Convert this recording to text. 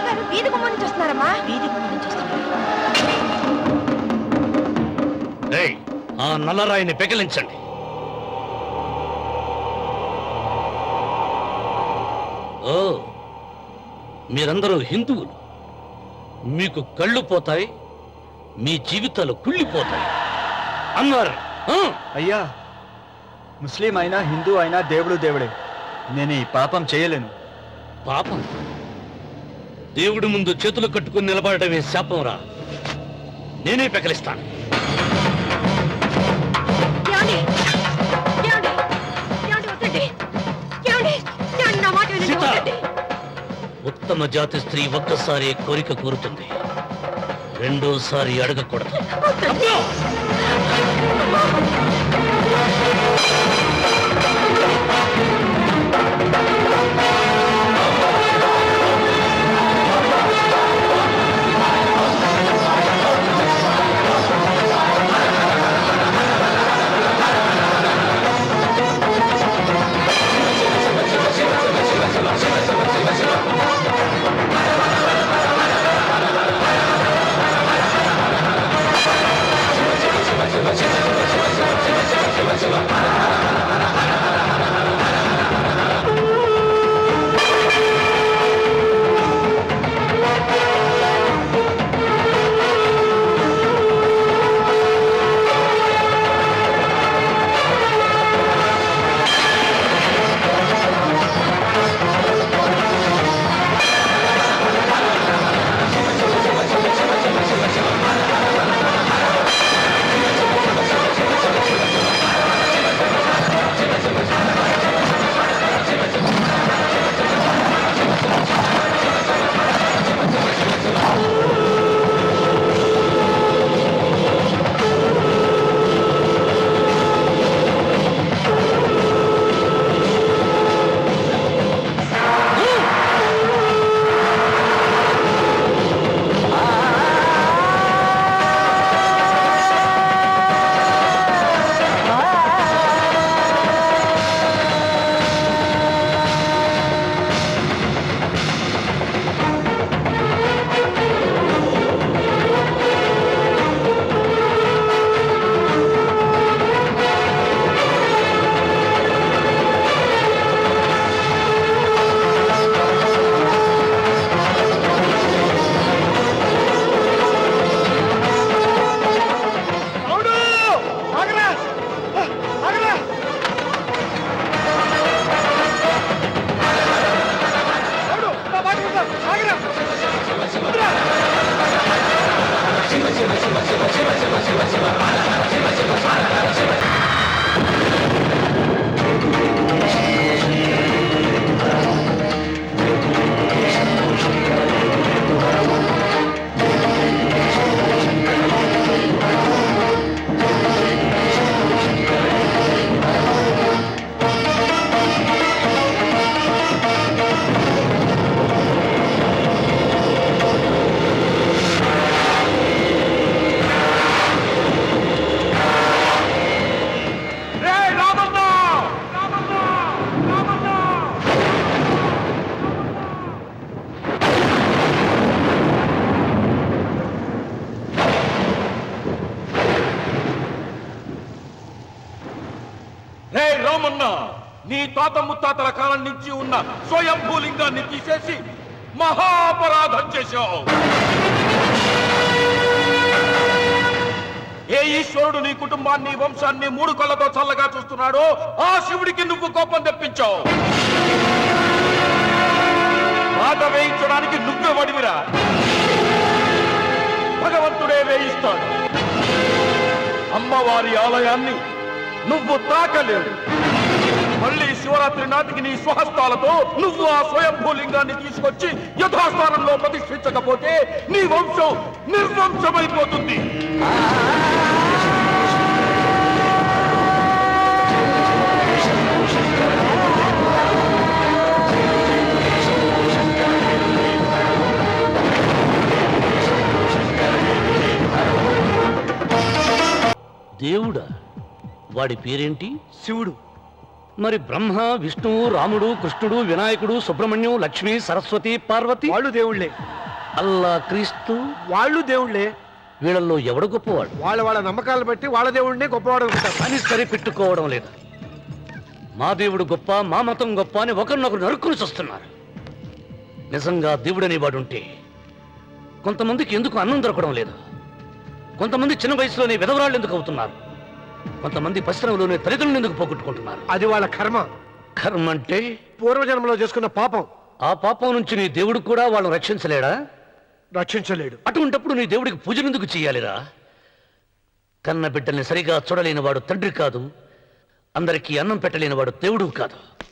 గారు వీధి గుమ్మం నుంచి వస్తున్నారమ్మా. వీధి గుమ్మం నుంచి ఆ నల్లరాయిని పెకిలించండి. ఓ మీరందరూ హిందువులు. మీకు కళ్ళు పోతాయి మీ జీవితాలు కుళ్ళిపోతాయి. అన్నారు. ఆ? అయ్యా ముస్లిం అయినా హిందూ అయినా దేవుడు దేవుడే. నేను ఈ పాపం చేయలేను. పాపం. దేవుడి ముందు చేతులు కట్టుకుని నిలబడటమే శాపం రా నేనే పెకలిస్తాను. ఉత్తమ జాతి స్త్రీ ఒక్కసారి కోరిక కోరుతుంది. రెండోసారి అడగకూడదు. వద్దండి. నీ తాత ముత్తాతల కాలం నుంచి ఉన్న స్వయంభూలింగాన్ని తీసేసి మహాపరాధం చేశావు. ఏ ఈశ్వరుడు నీ కుటుంబాన్ని వంశాన్ని మూడు కళ్ళతో చల్లగా చూస్తున్నాడో ఆ శివుడికి నువ్వు కోపం తెప్పించావు. మాట వేయించడానికి నువ్వే వడివిరా. భగవంతుడే వేయిస్తాడు. అమ్మవారి ఆలయాన్ని నువ్వు తాకలేవు. మళ్ళీ శివరాత్రి నాటికి నీ స్వహస్తాలతో నువ్వు ఆ స్వయంభూలింగాన్ని తీసుకొచ్చి యథాస్థానంలో ప్రతిష్ఠించకపోతే నీ వంశం నిర్వంశమైపోతుంది. దేవుడా వాడి పేరేంటి? శివుడు. మరి బ్రహ్మ విష్ణువు రాముడు కృష్ణుడు వినాయకుడు సుబ్రహ్మణ్యం లక్ష్మి సరస్వతి పార్వతి? వాళ్ళు దేవుళ్ళే. అల్లా క్రీస్తు? వాళ్ళు దేవుళ్ళే. వీళ్ళల్లో ఎవడు గొప్పవాడు? వాళ్ళ వాళ్ళ నమ్మకాలను బట్టి వాళ్ళ దేవుడినే గొప్పవాడు అనుకుంటారు. అని సరిపెట్టుకోవడం లేదు. మా దేవుడు గొప్ప మా మతం గొప్ప అని ఒకరినొకరు నరుక్కుని చూస్తున్నారు. నిజంగా దేవుడనే వాడుంటే కొంతమందికి ఎందుకు అన్నం దొరకడం లేదు? కొంతమంది చిన్న వయసులోనే విధవరాళ్ళు ఎందుకు అవుతున్నారు? కొంతమంది పరిశ్రమలోనే తల్లిదండ్రులు ఎందుకు పోగొట్టుకుంటున్నారు? అది వాళ్ళ కర్మ. కర్మ అంటే? పూర్వజన్మలో చేసుకున్న పాపం. ఆ పాపం నుంచి నీ దేవుడు కూడా వాళ్ళని రక్షించలేడా? రక్షించలేడు. అటువంటప్పుడు నీ దేవుడికి పూజలు ఎందుకు చేయాలిరా? కన్న బిడ్డల్ని సరిగా చూడలేని వాడు తండ్రి కాదు. అందరికీ అన్నం పెట్టలేని వాడు దేవుడు కాదు.